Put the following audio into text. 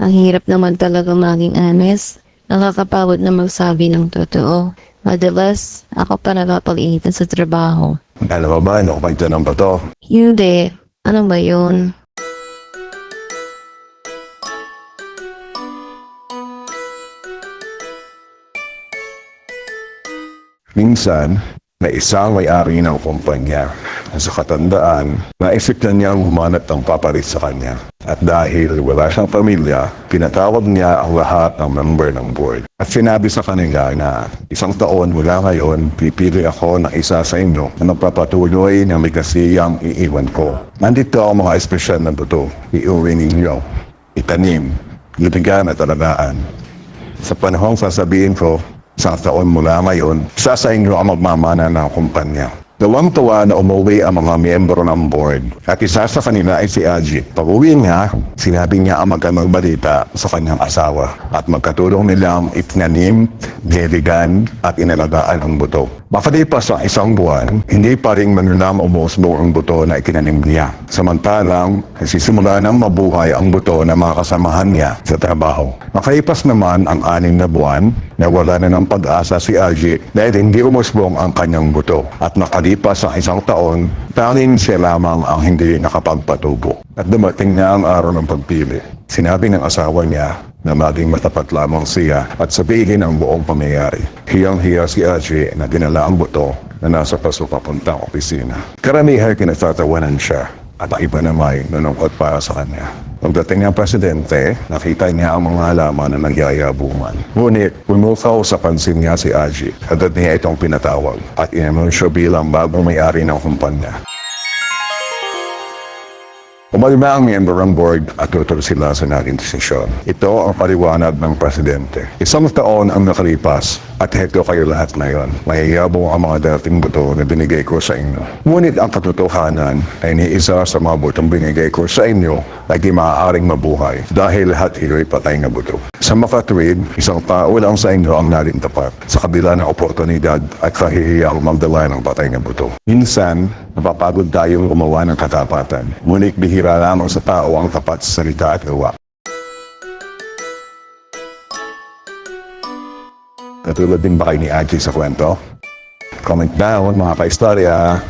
Ang hirap naman talaga maging honest. Nakakapagod na magsabi ng totoo. Madalas, ako pa napapalitan sa trabaho. Alam mo ba, ano kapag tanong ba to? Hindi. Ano ba yun? Minsan, na isang may-ari ng kumpanya. Sa katandaan, naisip na niyang humanap ng papalit sa kanya. At dahil wala siyang pamilya, pinatawag niya ang lahat ng member ng board. At sinabi sa kanila na isang taon mula ngayon, pipili ako ng isa sa inyo na magpapatuloy ng migasiyang iiwan ko. Nandito ang mga espesyal na buto. Iuwi ninyo. Itanim. Libigyan at alagaan. Sa panahong sasabihin ko, sa taon mula ngayon, isa sa inyo ang magmamana ng kumpanya. Dalawang tuwa na umuwi ang mga miyembro ng board at isa sa kanila ay si Aji. Pag-uwi niya, sinabi niya ang magandang balita sa kanyang asawa at magkatulong nilang itinanim, diligan at inalagaan ang buto. Makalipas ang isang buwan, hindi pa rin manulam umusbo ang buto na ikinanim niya. Samantalang, nagsisimula ng mabuhay ang buto ng mga kasamahan niya sa trabaho. Makalipas naman ang anim na buwan, nawala na ng pag-asa si Aji dahil hindi umusbong ang kanyang buto. At nakalipas ang isang taon, tanging siya lamang ang hindi nakapagpatubo. At dumating na ang araw ng pagpili. Sinabi ng asawa niya na maging matapat lamang siya at sabihin ang buong pamayari. Hiyang-hiya si Aji na dinala ang buto na nasa paso papuntang opisina. Karamihan kinatatawanan siya at iba naman nunungkot para sa kanya. Pagdating ng presidente, nakita niya ang mga halaman na nagyayabungan. Ngunit, pumukaw sa pansin niya si Aji at niya itong pinatawag at inanunsyo bilang bagong may-ari ng kumpanya. Umalima ang miyembro ng board at tutor sila sa naging desisyon. Ito ang paliwanag ng presidente. Isang taon ang nakalipas at heto kayo lahat ngayon. Mayayabong ang mga dating buto na binigay ko sa inyo. Ngunit ang katotohanan ay ni isa sa mga butong binigay ko sa inyo ay di maaaring mabuhay dahil lahat iyo'y patay na buto. Sa makatwid, isang tao lang sa inyo ang narin tapat sa kabila ng oportunidad at kahihiyang magdala ng patay na buto. Minsan, napapagod tayong gumawa ng katapatan. Ngunit bihira lamang sa tao ang tapat sa salita at gawa. Katulad din ba kayo ni Aji sa kwento? Comment down mga ka-istorya.